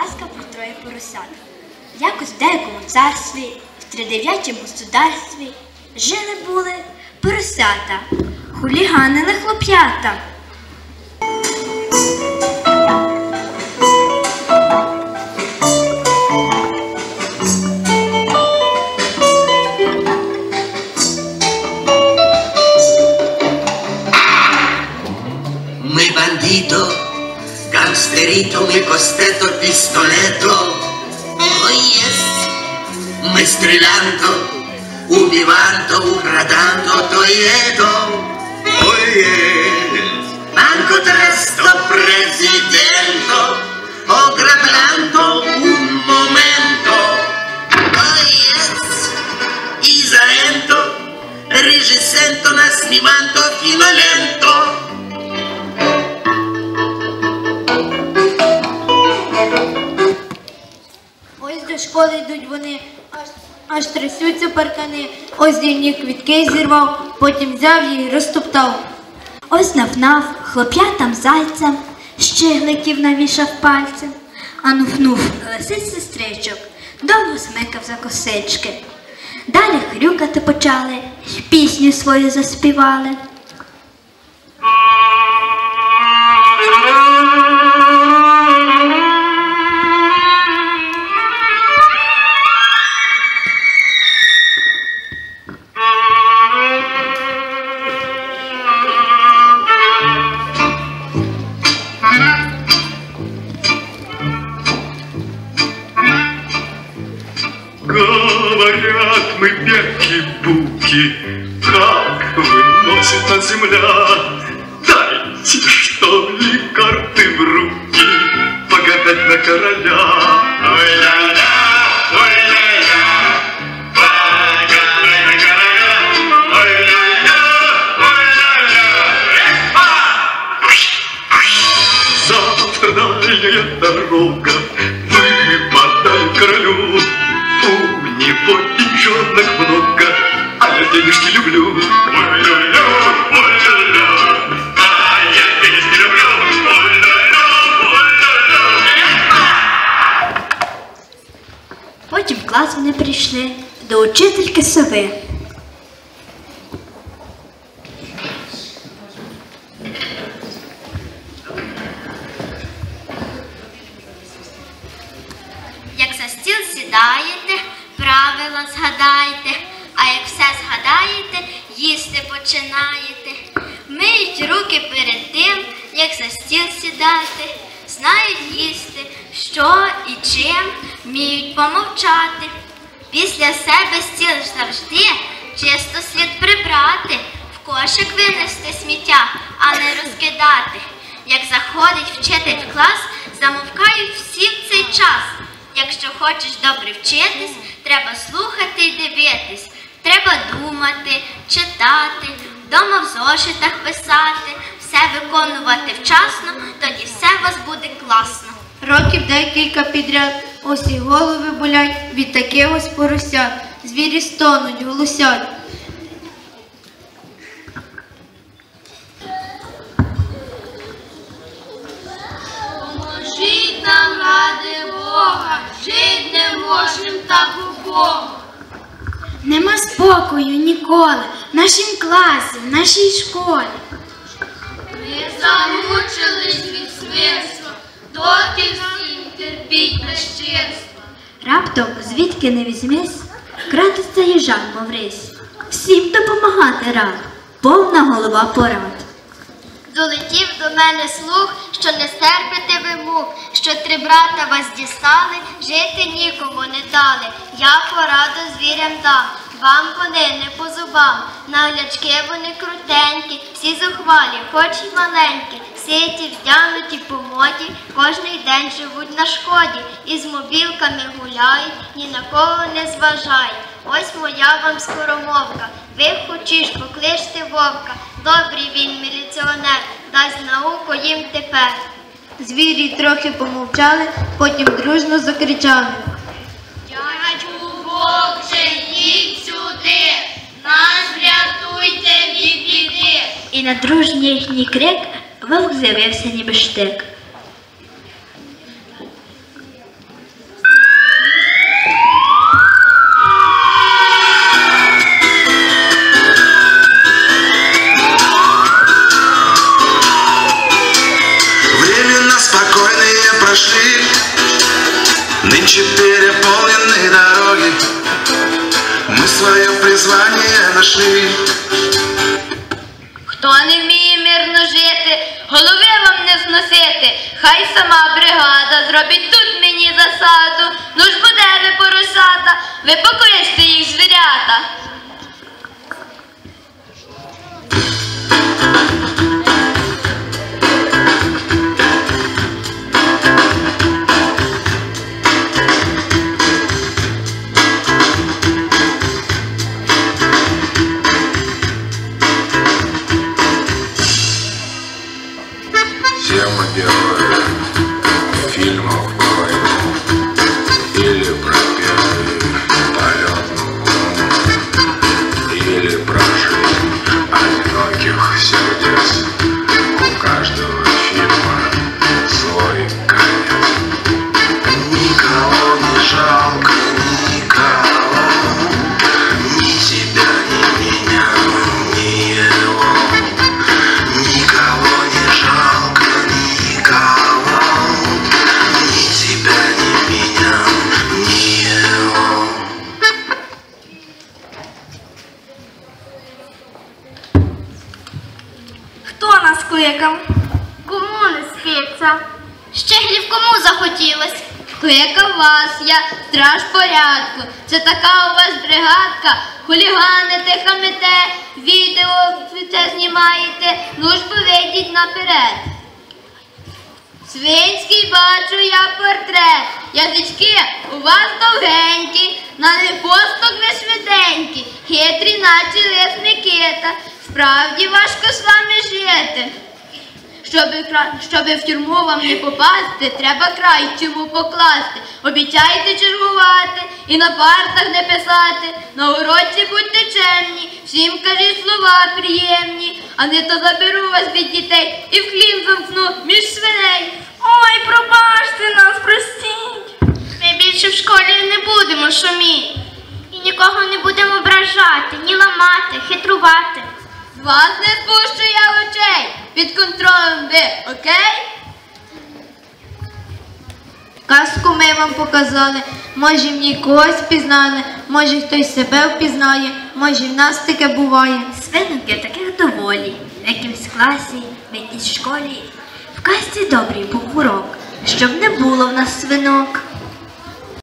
Казка про троє поросят. Якось в деякому царстві, в тридев'ятім государстві, жили були поросята, хуліганили хлоп'ята. Gangsterito, mi costeto il pistoletto. Oh yes, mi strillando, ubivando, ugradando, toglieto. Oh yes, manco tresto presidente, o grablando un momento. Oh yes, Isaento, regisento, nascimento, аж трясуться паркани. Ось зімні квітки зірвав, потім взяв її розтоптав. Ось наф-наф, хлоп'ятам зайцям, щигликів навішав пальцем, а нуфнув лисиць сестричок, довго смикав за косички. Далі хрюкати почали, пісню свою заспівали. 心不了。Вони прийшли до учительки сови. Як за стіл сідаєте, правила згадайте, а як все згадаєте, їсти починаєте. Миють руки перед тим, як за стіл сідати, знають їсти, що і чим, вміють помовчати. Після себе стіл завжди чисто слід прибрати, в кошик винести сміття, а не розкидати. Як заходить вчитель в клас, замовкають всі в цей час. Якщо хочеш добре вчитись, треба слухати і дивитись. Треба думати, читати, вдома в зошитах писати, все виконувати вчасно, тоді все у вас буде класно. Років декілька підряд, ось і голови болять від таких ось поросят. Звірі стонуть, голосять. Поможіть нам ради Бога, жить не можем так убого. Нема спокою ніколи в нашім класі, в нашій школі. Ми замучились Раптом, звідки не візьмись, кратиться їжак, мов рись. Всім допомагати рад, повна голова порад. Долетів до мене слух, що не стерпите ви мук, що три брата вас дістали, жити нікому не дали. Я пораду звірям дам, вам вони не по зубам. Наглячки вони крутенькі, всі зухвалі, хоч і маленькі, ситі, вдягнуті по моді, кожний день живуть на шкоді, і з мобілками гуляють, ні на кого не зважають. Ось моя вам скоромовка. Ви хочеш покличте вовка. Добрий він міліціонер, дасть науку їм тепер. Звірі трохи помовчали, потім дружно закричали. Дядьку вовче, їдь сюди, нас врятуйте від біди. І на дружній їхній крик вовк з'явився ніби штик. Многие прошли. Нынче переполнены дороги. Ми своє призвання нашли. Хто не вміє мирно жити, голови вам не зносити, хай сама бригада зробить тут мені засаду, ну ж буде ви поросята, ви покличте їх звірята. Спиться? Щеглів кому захотілось? Кликав вас, я страж порядку. Це така у вас бригадка. Хуліганите, хамите, відео це знімаєте. Ну ж поведіть наперед. Свинський бачу я портрет. Язички у вас довгенькі, на непосток ви швиденькі, хитрі, наче лис Микита. Справді важко з вами жити. Щоби, кра- щоби в тюрму вам не попасти, треба край чому покласти. Обіцяйте чергувати і на партах не писати. На уроці будьте чемні, всім кажіть слова приємні, а не то заберу вас від дітей і в хлів замкну між свиней. Ой, пробачте нас, простіть. Ми більше в школі не будемо шуміти. І нікого не будемо ображати, ні ламати, хитрувати. З вас не спущу я очей. Під контролем ви, окей? Казку ми вам показали. Може в ній когось пізнали, може хтось себе впізнає, може в нас таке буває. Свинки таких доволі, в якимсь класі, в якійсь школі. В казці добрий був урок, щоб не було в нас свинок.